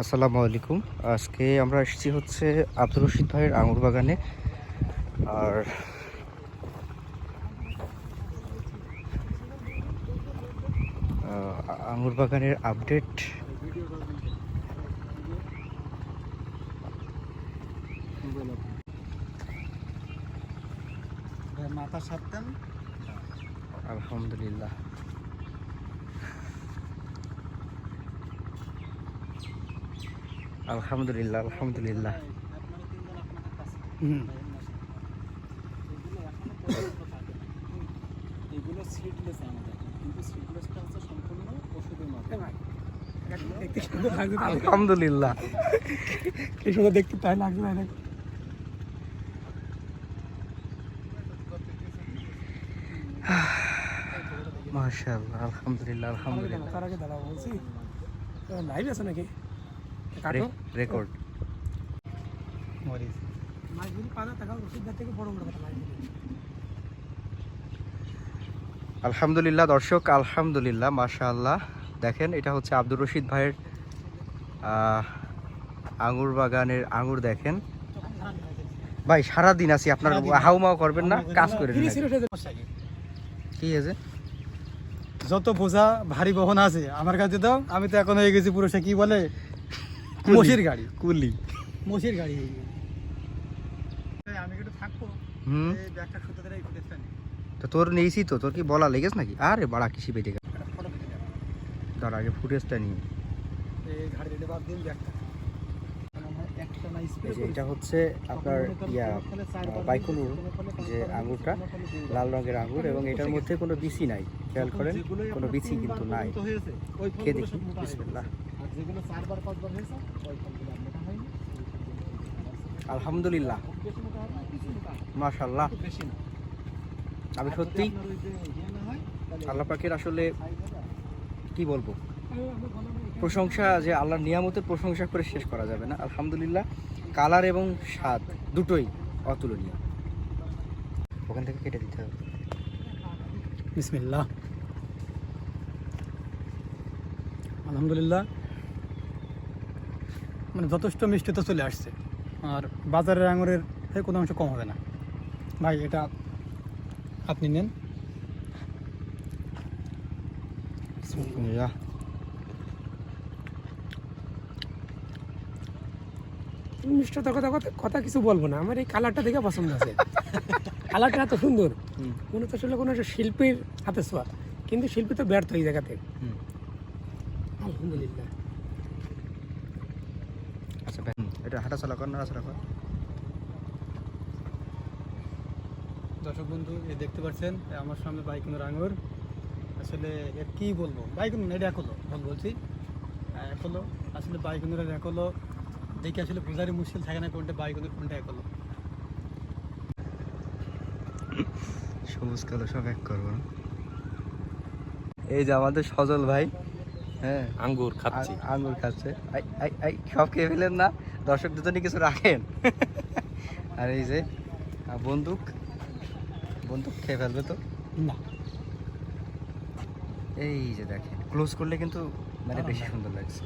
আসসালামু আলাইকুম। আজকে আমরা এসেছি হচ্ছে আব্দুর রশিদ ভাইয়ের আঙুর বাগানে। আর আঙুর বাগানের আপডেট। আলহামদুলিল্লাহ। আলহামদুলিল্লাহ আলহামদুলিল্লাহ। হুম। এগুলো সিডলেস আমাদের কিন্তু সিডলেসটা হচ্ছে সম্পূর্ণ ওষুধের মাধ্যমে দেখতে তাই না? আলহামদুলিল্লাহ। কি সুন্দর দেখতে তাই লাগছে তাই মাশাআল্লাহ আলহামদুলিল্লাহ আলহামদুলিল্লাহ। তার আগে দাঁড়াও বলছি। লাইভ আছে নাকি? কাটো। রেকর্ড। মরিচ। মাছগুলি পাতা টাকা ওষুধ থেকে বড় বড় কথা আলহামদুলিল্লাহ দর্শক আলহামদুলিল্লাহ মাশাআল্লাহ। দেখেন এটা হচ্ছে আব্দুর রশিদ ভাইয়ের আঙুর বাগানের আঙুর দেখেন। ভাই সারা দিন আছি আপনার হাউমাও করবেন না কাজ করে কি? আছে যত বোঝা ভারী বহন আছে আমার কাছে দাও আমি তো এখন হয়ে গেছি পুরো সে কি বলে? কুলি। গাড়ি। কুলি। মসির গাড়ি আমি একটু থাকব। হুম। এই ব্যাগটা সত্যি ধরে এই ফুটেজটা নি তো তোর নিয়েছি তো তোর কি বলা লেগেছে নাকি? আরে বাড়া পেটে গেল। তার আগে ফুটেজটা নিয়ে এই গাড়ি রেডি বাদ দিন ব্যাগটা। একটা না এই যে এটা হচ্ছে আপনার ইয়া বাইকুনুর যে আঙুরটা লাল রঙের আঙুর এবং এটার মধ্যে কোনো বিচি নাই। খেয়াল করেন কোনো বিচি কিন্তু নাই। খেয়ে দেখি। বিসমিল্লাহ। আর যেগুলো চারবার পাঁচবার হয়েছে ওই ফলগুলো মোটা হয়নি আলহামদুলিল্লাহ। মাশাল্লাহ খুব বেশি না। আমি সত্যি ইয়ে আল্লাহ পাকের আসলে কি। বলব? প্রশংসা যে আল্লাহর নিয়ামতের প্রশংসা করে শেষ করা যাবে না। আলহামদুলিল্লাহ কালার এবং স্বাদ দুটোই অতুলনীয়। ওখান থেকে কেটে দিতে হবে। বিসমিল্লাহ। আলহামদুলিল্লাহ মানে যথেষ্ট মিষ্টি তো চলে আসছে। আর বাজারের আঙুরের কোনো অংশ কম হবে না। ভাই এটা আপনি নেন। মিষ্টতা কথা কথা কথা কিছু বলব না। আমার এই কালারটা দেখে পছন্দ আছে। কালারটা এত সুন্দর। মনে তো আসলে কোনো একটা শিল্পীর হাতে ছোঁয়া কিন্তু শিল্পী তো ব্যর্থ এই জায়গাতে। আলহামদুলিল্লাহ। এটা হাঁটাচলা কর নাড়াচলা কর। দর্শক বন্ধু এই দেখতে পাচ্ছেন আমার সামনে বাইকুনের আঙুর আসলে এর কি বলব? বাইকুন এটা এক হলো ভুল বলছি। এক হলো আসলে বাইকুনের এক হলো দেখে আসলে বোঝারই মুশকিল থাকে না কোনটা বাইকুনের কোনটা এক হলো। সবুজ কালো সব এক করব না? এই যে আমাদের সজল ভাই হ্যাঁ? আঙ্গুর খাচ্ছি। আ- আঙুর খাচ্ছে। আই আই আই সব খেয়ে ফেলেন না? দর্শকদের জন্য কিছু রাখেন। আর এই যে বন্দুক বন্দুক খেয়ে ফেলবে তো? না। এই যে দেখেন ক্লোজ করলে কিন্তু মানে বেশি সুন্দর লাগছে।